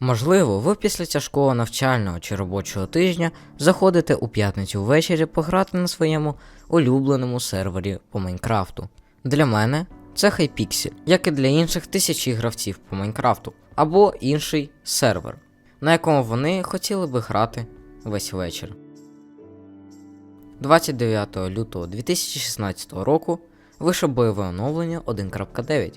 Можливо, ви після тяжкого навчального чи робочого тижня заходите у п'ятницю ввечері пограти на своєму улюбленому сервері по Майнкрафту. Для мене це Hypixel, як і для інших тисячі гравців по Майнкрафту, або інший сервер, на якому вони хотіли би грати весь вечір. 29 лютого 2016 року вийшло бойове оновлення 1.9,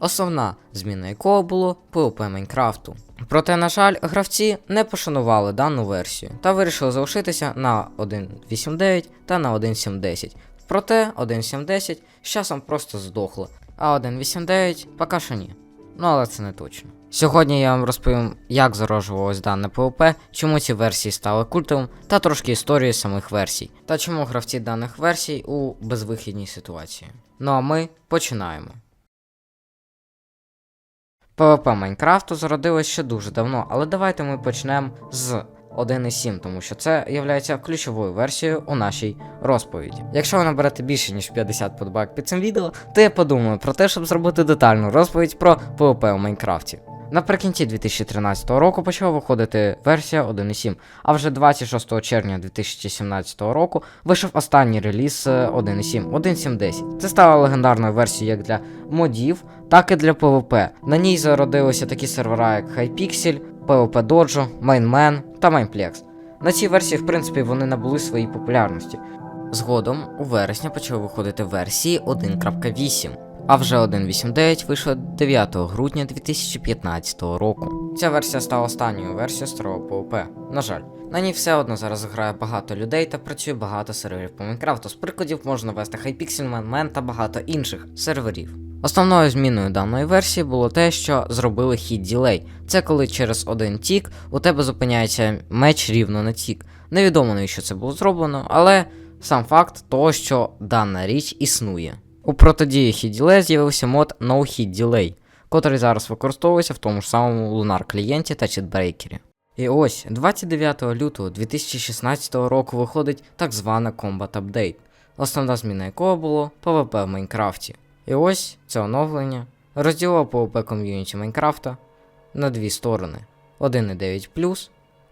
основна зміна якого було PvP Майнкрафту. Проте, на жаль, гравці не пошанували дану версію та вирішили залишитися на 1.8.9 та на 1.7.10. Проте 1.7.10 з часом просто здохло, а 1.8.9 поки що ні. Ну але це не точно. Сьогодні я вам розповім, як зароджувалось дане PvP, чому ці версії стали культовим, та трошки історії самих версій, та чому гравці даних версій у безвихідній ситуації. Ну а ми починаємо. PvP Майнкрафту зародилось ще дуже давно, але давайте ми почнемо з 1.7, тому що це є ключовою версією у нашій розповіді. Якщо ви наберете більше ніж 50 подбак під цим відео, то я подумаю про те, щоб зробити детальну розповідь про PvP у Майнкрафті. Наприкінці 2013 року почала виходити версія 1.7, а вже 26 червня 2017 року вийшов останній реліз е, 1.7, 1.7.10. Це стало легендарною версією як для модів, так і для PvP. На ній зародилися такі сервера, як Hypixel, PvP Dojo, Mainman та Mineplex. На цій версії, в принципі, вони набули своїй популярності. Згодом у вересні почали виходити версії 1.8. А вже 1.8.9 вийшла 9 грудня 2015 року. Ця версія стала останньою версією старого PvP. На жаль, на ній все одно зараз грає багато людей та працює багато серверів по Майнкрафту. З прикладів можна вести Hypixel, Man та багато інших серверів. Основною зміною даної версії було те, що зробили хід ділей. Це коли через один тік у тебе зупиняється меч рівно на тік. Невідомо навіщо це було зроблено, але сам факт того, що дана річ існує. У протидії Hit Delay з'явився мод No Hit Delay, котрий зараз використовується в тому ж самому Lunar клієнті та читбрейкері. І ось 29 лютого 2016 року виходить так звана Combat Update, основна зміна якого було PvP в Майнкрафті. І ось це оновлення розділило PvP ком'юніті Майнкрафта на дві сторони: 1.9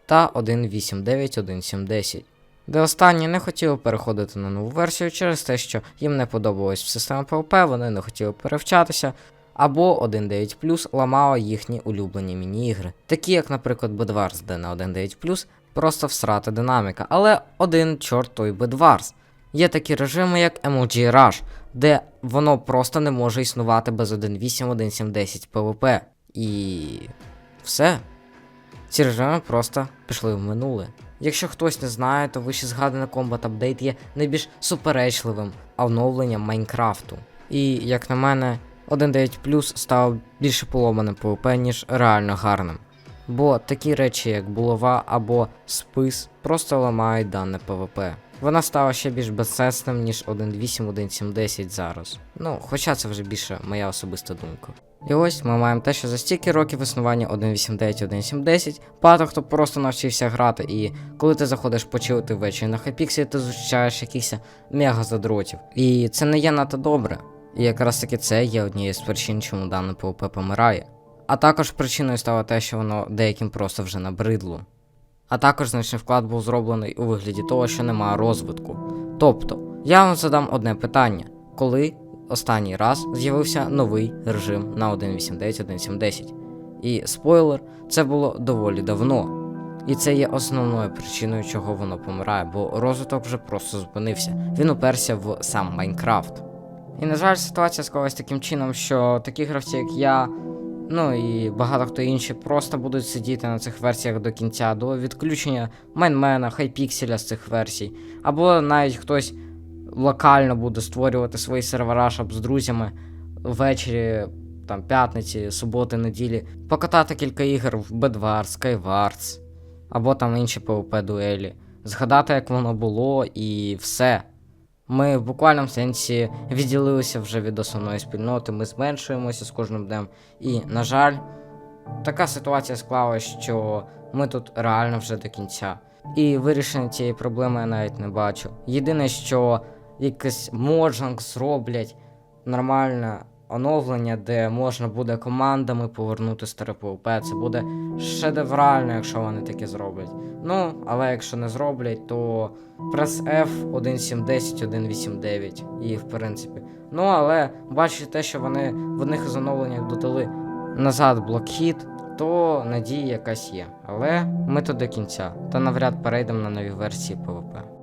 та 1.8.9.1.7.10 де останні не хотіли переходити на нову версію через те, що їм не подобалось система PvP, вони не хотіли перевчатися, або 1.9 ламала їхні улюблені міні-ігри, такі як, наприклад, Bedwars, де на 1.9 просто всрата динаміка, але один чорт той Bedwars. Є такі режими, як MLG Rush, де воно просто не може існувати без 1.8, 1.7.10 PvP. І все. Ці режими просто пішли в минуле. Якщо хтось не знає, то вище згаданий Combat Update є найбільш суперечливим оновленням Майнкрафту. І, як на мене, 1.9 став більше поломаним PvP, ніж реально гарним. Бо такі речі, як булава або спис, просто ламають дане PvP. Вона стала ще більш безсенсним, ніж 1.8, 1.7.10 зараз. Ну, хоча це вже більше моя особиста думка. І ось ми маємо те, що за стільки років існування 1.8.9, 1.7.10, багато хто просто навчився грати, і коли ти заходиш почилити ввечері на Hypixel, ти зустрічаєш якихось мега задротів. І це не є надто добре. І якраз таки це є однією з причин, чому дане PvP помирає. А також причиною стало те, що воно деяким просто вже набридло. А також значний вклад був зроблений у вигляді того, що немає розвитку. Тобто, я вам задам одне питання: коли останній раз з'явився новий режим на 1.8.9, 1.7.10? І спойлер, це було доволі давно. І це є основною причиною, чого воно помирає, бо розвиток вже просто зупинився. Він уперся в сам Майнкрафт. І, на жаль, ситуація склалась таким чином, що такі гравці, як я, ну і багато хто інші, просто будуть сидіти на цих версіях до кінця, до відключення майнмена, хайпікселя з цих версій. Або навіть хтось локально буде створювати свої сервера, щоб з друзями ввечері, там, п'ятниці, суботи, неділі, покатати кілька ігор в Bedwars, Skywars, або там інші PvP дуелі, згадати, як воно було, і все. Ми в буквальному сенсі відділилися вже від основної спільноти, ми зменшуємося з кожним днем. І, на жаль, така ситуація склалася, що ми тут реально вже до кінця. І вирішення цієї проблеми я навіть не бачу. Єдине, що якийсь моджанг зроблять нормально оновлення, де можна буде командами повернути старе PvP. Це буде шедеврально, якщо вони таке зроблять. Ну, але якщо не зроблять, то прес F 1710, 189 і в принципі. Ну, але бачите те, що вони в одних із оновленнях додали назад блокхід, то надія якась є. Але ми тут до кінця, та навряд перейдемо на нові версії PvP.